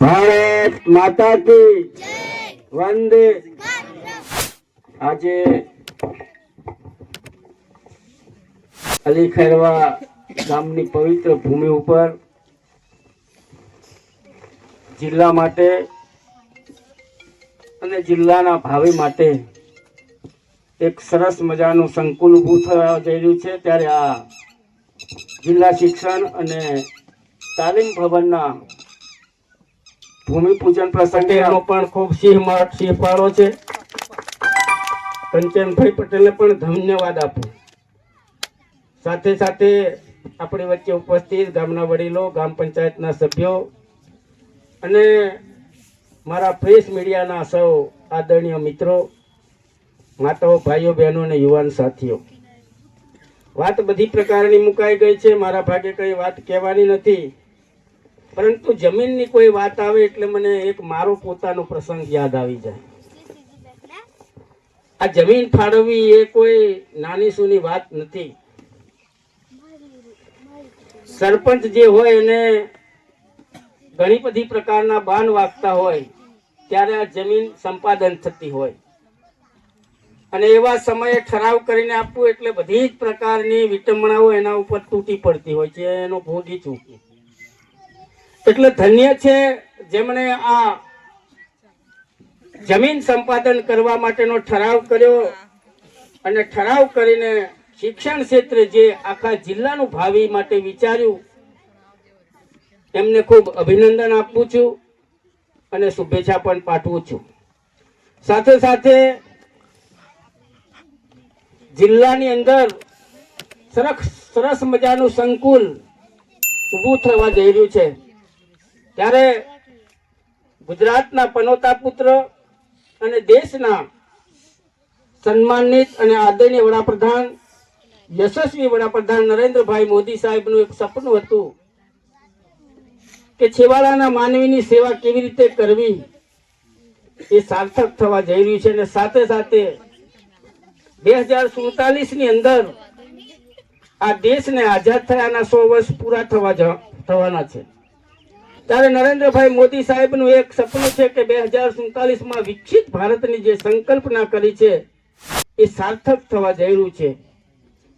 ભારત માતા કી વંદે. આજે અલી ખેરવા ગામની પવિત્ર ભૂમિ ઉપર જિલ્લા માટે અને જિલ્લાના ભાવિ માટે એક સરસ મજાનું સંકુલ ઊભું થવા જઈ રહ્યું છે. ત્યારે આ જિલ્લા શિક્ષણ અને તાલીમ ભવનના ભૂમિપૂજન પ્રસંગે એનો પણ ખૂબ સિંહ સિંહ ફાળો છે. કંચનભાઈ પટેલને પણ ધન્યવાદ આપું. સાથે સાથે આપણી વચ્ચે ઉપસ્થિત ગામના વડીલો ગ્રામ પંચાયતના સભ્યો અને મારા પ્રેસ મીડિયાના સૌ આદરણીય મિત્રો, માતાઓ, ભાઈઓ, બહેનો અને યુવાન સાથીઓ. વાત બધી પ્રકારની મુકાઈ ગઈ છે, મારા ભાગે કંઈ વાત કહેવાની નથી, પરંતુ જમીનની કોઈ વાત આવે એટલે મને એક મારો પોતાનો પ્રસંગ યાદ આવી જાય. આ જમીન ફાળવવી એ કોઈ નાની સૂની વાત નથી. સરપંચ જે હોય એને ઘણી બધી પ્રકારના બાન વાગતા હોય, ત્યારે આ જમીન સંપાદન થતી હોય. અને એવા સમયે ઠરાવ કરીને આપવું એટલે બધી જ પ્રકારની વિટંબણાઓ એના ઉપર તૂટી પડતી હોય છે, એનો ભોગી ચૂકી એટલે ધન્ય છે જેમણે આ જમીન સંપાદન કરવા માટેનો ઠરાવ કર્યો અને ઠરાવ કરીને શિક્ષણ ક્ષેત્રે જે આખા જિલ્લાનું ભાવિ માટે વિચાર્યું એમને ખૂબ અભિનંદન આપું છું અને શુભેચ્છા પણ પાઠવું છું. સાથે સાથે જિલ્લાની અંદર સરસ સરસ મજાનું સંકુલ ઊભું થવા જઈ રહ્યું છે. ત્યારે ગુજરાતના પનોતા પુત્ર અને દેશના સન્માનિત અને આદરણીય વડાપ્રધાન યશસ્વી વડાપ્રધાન નરેન્દ્રભાઈ મોદી સાહેબનું એક સપનું હતું કે છેવાડાના માનવીની સેવા કેવી રીતે કરવી એ સાર્થક થવા જઈ રહ્યું છે અને સાથે સાથે બે હજાર સુડતાલીસની અંદર આ દેશને આઝાદ થયાના સો વર્ષ પૂરા થવા થવાના છે. ત્યારે નરેન્દ્રભાઈ મોદી સાહેબનું એક સપનું છે કે બે હજાર સુડતાલીસમાં વિકસિત ભારતની જે સંકલ્પના કરી છે એ સાર્થક થવા જઈ રહ્યું છે.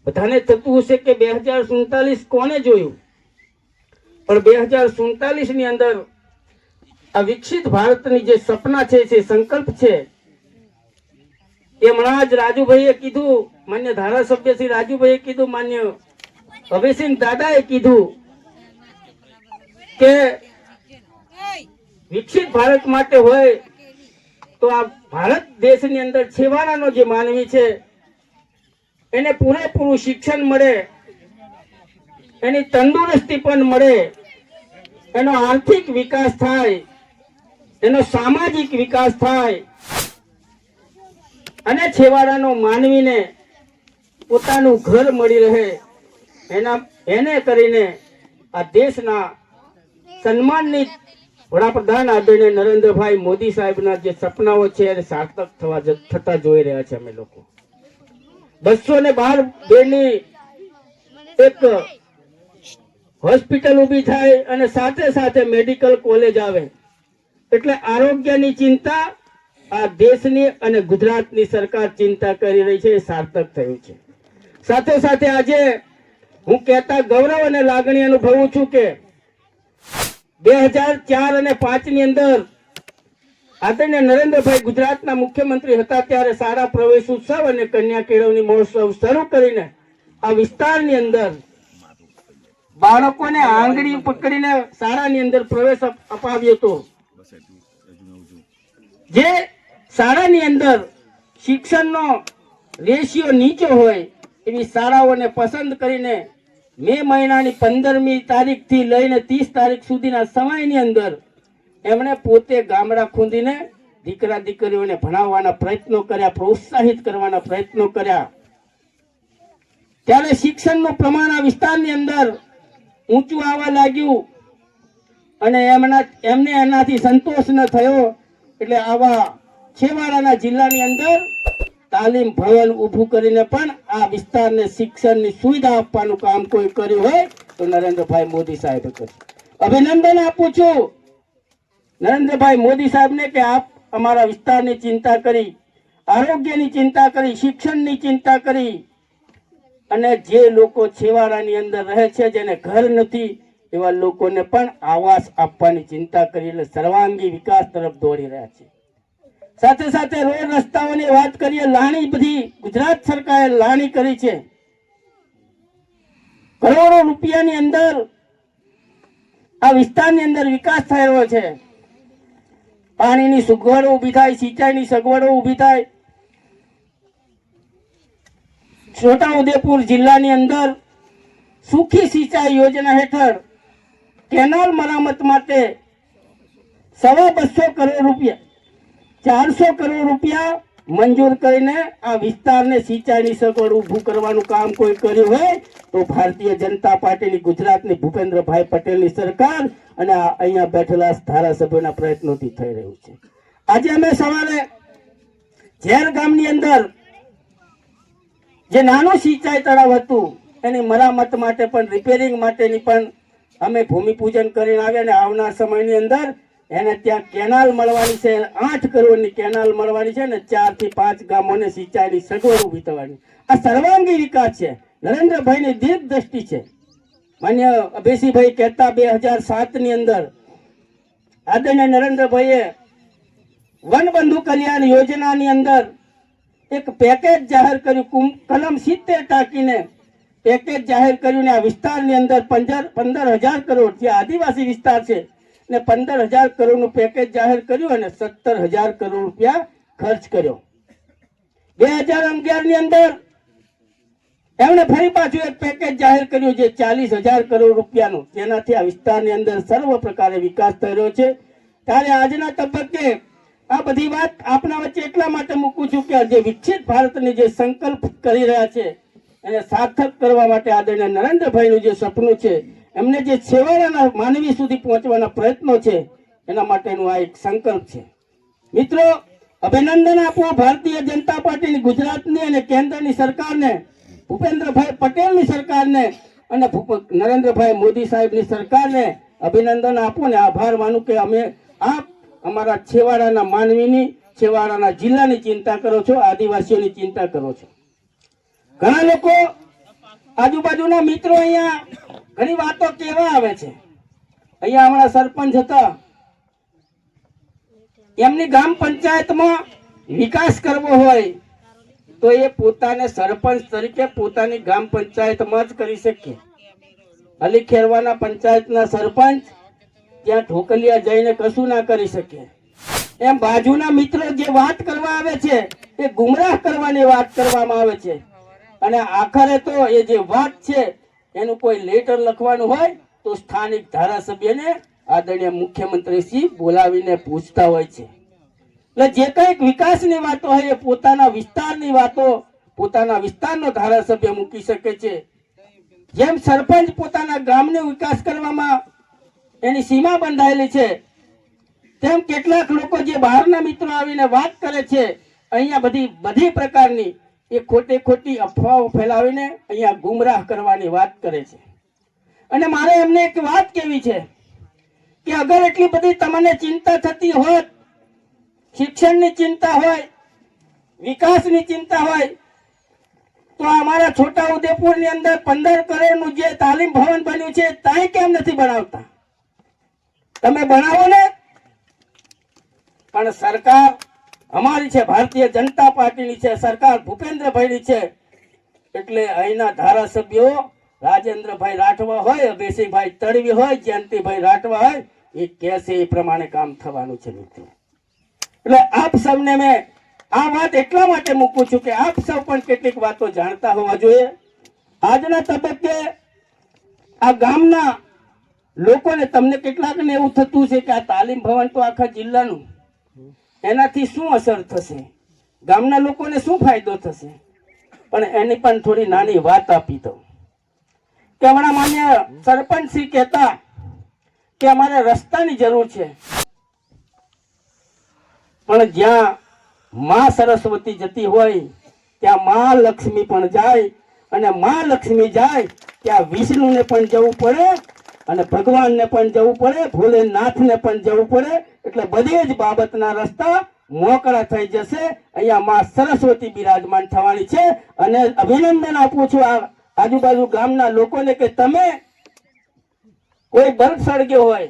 બધાને થતું હશે કે બે હજાર સુડતાલીસ કોને જોયું? પણ બે હજાર સુડતાલીસની અંદર આ વિકસિત ભારતની જે સપના છે, જે સંકલ્પ છે, એ હમણાં જ રાજુભાઈએ કીધું, માન્ય ધારાસભ્ય શ્રી રાજુભાઈએ કીધું, માન્ય અભયસિંહ દાદાએ કીધું કે વિકસિત ભારત માટે હોય તો આ ભારત દેશની અંદર છેવાડાનો જે માનવી છે એને પૂરેપૂરું શિક્ષણ મળે, એની તંદુરસ્તી પણ મળે, એનો આર્થિક વિકાસ થાય, એનો સામાજિક વિકાસ થાય. અને છેવાડાનો માનવીને પોતાનું ઘર મળી રહે, એના, એને કરીને આ દેશના સન્માનની વડાપ્રધાન આદરણીય નરેન્દ્રભાઈ મોદી સાહેબના જે સપનાઓ છે, એને સાર્થક થવા થતા જોઈ રહ્યા છે અમે લોકો. બસો ને બાર બેડની એક હોસ્પિટલ ઊભી થાય અને સાથે સાથે મેડિકલ કોલેજ આવે. એટલે આરોગ્યની ચિંતા આ દેશની અને ગુજરાતની સરકાર ચિંતા કરી રહી છે, એ સાર્થક થયું છે. સાથે સાથે આજે હું કહેતા ગૌરવ અને લાગણી અનુભવું છું કે બે હજાર ચાર અને પાંચની અંદર આદરણીય નરેન્દ્રભાઈ ગુજરાતના મુખ્યમંત્રી હતા ત્યારે શાળા પ્રવેશ ઉત્સવ અને કન્યા કેળવણી મહોત્સવ શરૂ કરીને આ વિસ્તારની અંદર બાળકોને આંગળી પકડીને શાળાની અંદર પ્રવેશ અપાવ્યો હતો. જે શાળાની અંદર શિક્ષણનો રેશિયો નીચો હોય એવી શાળાઓને પસંદ કરીને મે મહિનાની પંદરમી તારીખથી લઈને ત્રીસ તારીખ સુધીના સમયની અંદર એમણે પોતે ગામડા ખૂંદીને દીકરા દીકરીઓને ભણાવવાના પ્રયત્નો કર્યા, પ્રોત્સાહિત કરવાના પ્રયત્નો કર્યા. ત્યારે શિક્ષણનું પ્રમાણ આ વિસ્તારની અંદર ઊંચું આવવા લાગ્યું અને એમના એમને એનાથી સંતોષ ન થયો. એટલે આવા છેવાડાના જિલ્લાની અંદર તાલીમ ભવન ઊભું કરીને પણ આ વિસ્તારને શિક્ષણની સુવિધા આપવાનું કામ કોઈ કર્યું હોય તો નરેન્દ્રભાઈ મોદી સાહેબે કર્યું. અભિનંદન આપું છું. નરેન્દ્રભાઈ મોદી સાહેબને કે આપ અમારા વિસ્તારની ચિંતા કરી, આરોગ્યની ચિંતા કરી, શિક્ષણની ચિંતા કરી. અને જે લોકો છેવાડાની અંદર રહે છે, જેને ઘર નથી, એવા લોકોને પણ આવાસ આપવાની ચિંતા કરી એટલે સર્વાંગી વિકાસ તરફ દોડી રહ્યા છે. સાથે સાથે રોડ રસ્તાઓની વાત કરીએ, લાણી બધી ગુજરાત સરકારે લાણી કરી છે. કરોડો રૂપિયાની અંદર આ વિસ્તારની અંદર વિકાસ થયો છે. પાણીની સગવડો ઊભી થાય, સિંચાઈની સગવડો ઊભી થાય. છોટાઉદેપુર જિલ્લાની અંદર સુખી સિંચાઈ યોજના હેઠળ કેનાલ મરામત માટે સવા બસો કરોડ રૂપિયા, ચારસો કરોડ રૂપિયા મંજૂર કરીને આ વિસ્તારને સિંચાઈની સગવડ ઊભું કરવાનું કામ કોઈ કર્યું હોય, તો ભારતીય જનતા પાર્ટીની ગુજરાતની ભૂપેન્દ્રભાઈ પટેલની સરકાર અને અહીંયા બેઠેલા ધારાસભ્યોના પ્રયત્નોથી થઈ રહ્યું છે. આજે અમે સવારે ઝેર ગામની અંદર જે નાનું સિંચાઈ તળાવ હતું, એની મરામત માટે પણ રિપેરિંગ માટેની પણ અમે ભૂમિપૂજન કરીને આવ્યા અને આવનાર સમયની અંદર એને ત્યાં કેનાલ મળવાની છે, આઠ કરોડની કેનાલ મળવાની છે ને ચારથી પાંચ ગામોને સિંચાઈની સગવડ ઊભી થવાની. આ સર્વાંગી વિકાસ છે. નરેન્દ્રભાઈની દીર્ઘ દ્રષ્ટિ છે. માન્ય અભેસીભાઈ કહેતા બે હજાર સાતની અંદર આદરણીય નરેન્દ્રભાઈએ વનબંધુ કલ્યાણ યોજનાની અંદર એક પેકેજ જાહેર કર્યું કલમ સિત્તેર ટાંકીને પેકેજ જાહેર કર્યું ને આ વિસ્તારની અંદર પંદર પંદર હજાર કરોડ, જે આદિવાસી વિસ્તાર છે, ને પંદર હજાર કરોડનું પેકેજ જાહેર કર્યું અને સત્તર હજાર કરોડ રૂપિયા ખર્ચ કર્યો. બે હજાર અગિયારની અંદર એમણે ફરી પાછું એક પેકેજ જાહેર કર્યું છે ચાલીસ હજાર કરોડ રૂપિયાનું. તેનાથી આ વિસ્તારની અંદર સર્વ પ્રકારે વિકાસ રહ્યો છે. ત્યારે આજના તબક્કે આ બધી વાત આપના વચ્ચે એટલા માટે મૂકું છું કે જે વિકસિત ભારતની જે સંકલ્પ કરી રહ્યા છે, એને સાર્થક કરવા માટે આદરણીય નરેન્દ્રભાઈનું જે સપનું છે, એમને જે છેવાડાના માનવી સુધી પહોંચવાના પ્રયત્નો છે, એના માટેનું આ એક સંકલ્પ છે. મિત્રો, અભિનંદન આપો ભારતીય જનતા પાર્ટીની ગુજરાતની અને કેન્દ્રની સરકારને. ભૂપેન્દ્રભાઈ પટેલની સરકારને અને નરેન્દ્રભાઈ મોદી સાહેબની સરકારને અભિનંદન આપો ને આભાર માનું કે અમે આપ અમારા છેવાડાના માનવીની, છેવાડાના જિલ્લાની ચિંતા કરો છો, આદિવાસીઓની ચિંતા કરો છો. ઘણા લોકો આજુબાજુના મિત્રો અહીંયા ઘણી વાતો કેવા આવે છે. અહીંયા હમણાં સરપંચ હતા. એમની ગ્રામ પંચાયતમાં વિકાસ કરવો હોય તો એ પોતાને સરપંચ તરીકે પોતાની ગ્રામ પંચાયતમાં જ કરી શકે અલી ખેરવાના પંચાયતના સરપંચ ત્યાં ઢોકલિયા જઈને કશું ના કરી શકે. એમ બાજુના મિત્રો જે વાત કરવા આવે છે, એ ગુમરાહ કરવાની વાત કરવામાં આવે છે. અને આખરે તો એ જે વાત છે, એનું કોઈ લેટર લખવાનું હોય, તો સ્થાનિક ધારાસભ્યને આદરણીય મુખ્યમંત્રી શ્રી બોલાવીને પૂછતા હોય છે. એટલે જે કંઈક વિકાસની વાતો હોય એ પોતાના વિસ્તારની વાતો, પોતાના વિસ્તારનો ધારાસભ્ય મૂકી શકે છે. જેમ સરપંચ પોતાના ગામનો વિકાસ કરવામાં એની સીમા બંધાયેલી છે, તેમ કેટલાક લોકો જે બહારના મિત્રો આવીને વાત કરે છે, અહીંયા બધી બધી પ્રકારની એ ખોટી ખોટી અફવાઓ ફેલાવીને અહીંયા ગુમરાહ કરવાની વાત કરે છે. અને મારે એમને એક વાત કેવી છે કે અગર એટલી બધી તમને ચિંતા થતી હોત શિક્ષણની ચિંતા હોય, વિકાસની ચિંતા હોય, તો અમારા છોટા ઉદેપુરની અંદર પંદર કરોડનું જે તાલીમ ભવન બન્યું છે ત્યાં કેમ નથી બનાવતા? તમે બનાવો ને. પણ સરકાર અમારી છે, ભારતીય જનતા પાર્ટીની છે, સરકાર ભૂપેન્દ્રભાઈની છે. એટલે અહીંના ધારાસભ્યો રાજેન્દ્રભાઈ રાઠવા હોય અભયસિંહભાઈ તડવી હોય, જયંતિભાઈ રાઠવા હોય, એ કહેશે એ પ્રમાણે કામ થવાનું છે, મિત્રો. એટલે આપ સૌને મેં આ વાત એટલા માટે મૂકું છું કે આપ સૌ પણ કેટલીક વાતો જાણતા હોવા જોઈએ. આજના તબક્કે આ ગામના લોકોને તમને કેટલાકને એવું થતું છે કે આ તાલીમ ભવન તો આખા જિલ્લાનું. એનાથી શું અસર થશે? ગામના લોકોને શું ફાયદો થશે? પણ એની પણ થોડી નાની વાત આપી દઉં. કે હમણાં માન્ય સરપંચ શ્રી કહેતા કે અમારે રસ્તાની જરૂર છે. પણ જ્યાં માં સરસ્વતી જતી હોય, ત્યાં માં લક્ષ્મી પણ જાય અને માં લક્ષ્મી જાય, ત્યાં વિષ્ણુને પણ જવું પડે અને ભગવાનને પણ જવું પડે, ભોલેનાથને પણ જવું પડે. એટલે બધી જ બાબતના રસ્તા મોકળા થઈ જશે. અહીંયા માં સરસ્વતી બિરાજમાન થવાની છે. અને અભિનંદન આપું છું આ આજુબાજુ ગામના લોકોને કે તમે કોઈ બલ્બ સળગ્યો હોય,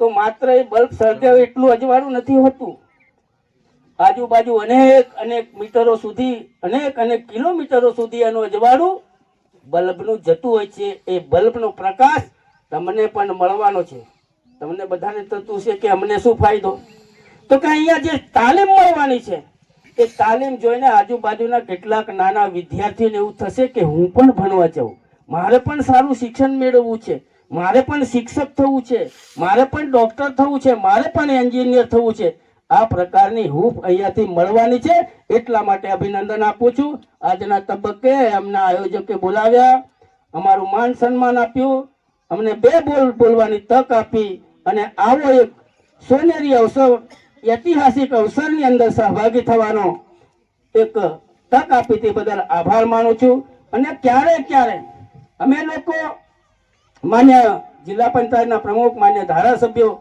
તો માત્ર એ બલ્બ સળગ્યો એટલું અજવાળું નથી હોતું. આજુબાજુ અનેક અનેક મીટરો સુધી, અનેક અનેક કિલોમીટરો સુધી એનું અજવાળું બલ્બનું જતું હોય છે. એ બલ્બનો પ્રકાશ તમને પણ મળવાનો છે. તમને બધાને થતું છે કે અમને શું ફાયદો? તો કે અહીંયા જે તાલીમ મળવાની છે, એ તાલીમ જોઈને આજુબાજુના કેટલાક નાના વિદ્યાર્થીઓને એવું થશે કે હું પણ ભણવા જાઉં. મારે પણ સારું શિક્ષણ મેળવવું છે. મારે પણ શિક્ષક થવું છે. મારે પણ ડોક્ટર થવું છે. મારે પણ એન્જિનિયર થવું છે. આ પ્રકારની હૂફ અહીંયાથી મળવાની છે. એટલા માટે અભિનંદન આપું છું. આજના તબક્કે અમના આયોજકે બોલાવ્યા. અમારું માન સન્માન આપ્યું. અમને બે બોલ બોલવાની તક આપી અને આવો એક સોનેરી અવસર, ઐતિહાસિક અવસરની અંદર સહભાગી થવાનો એક તક આપી તે બદલ આભાર માનું છું. અને ક્યારે ક્યારે અમે લોકો માન્ય જિલ્લા પંચાયતના પ્રમુખ, માન્ય ધારાસભ્યો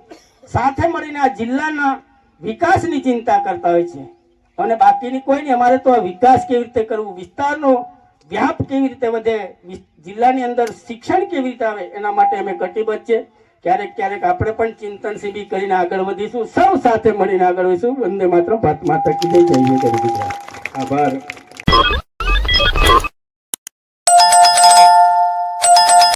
સાથે મળીને આ જિલ્લાના વિકાસની ચિંતા કરતા હોય છે. અને બાકીની કોઈ નહીં અમારે તો વિકાસ કેવી રીતે કરવું, વિસ્તારનો વ્યાપ કેવી રીતે વધે જિલ્લાની અંદર શિક્ષણ કેવી રીતે આવે, એના માટે અમે કટિબદ્ધ છે. ક્યારેક ક્યારેક આપણે પણ ચિંતન શિબિર કરીને આગળ વધીશું, સૌ સાથે મળીને આગળ વધીશું વંદે માત્ર ભારત માતા કી જય જય ગુજરાત. આભાર.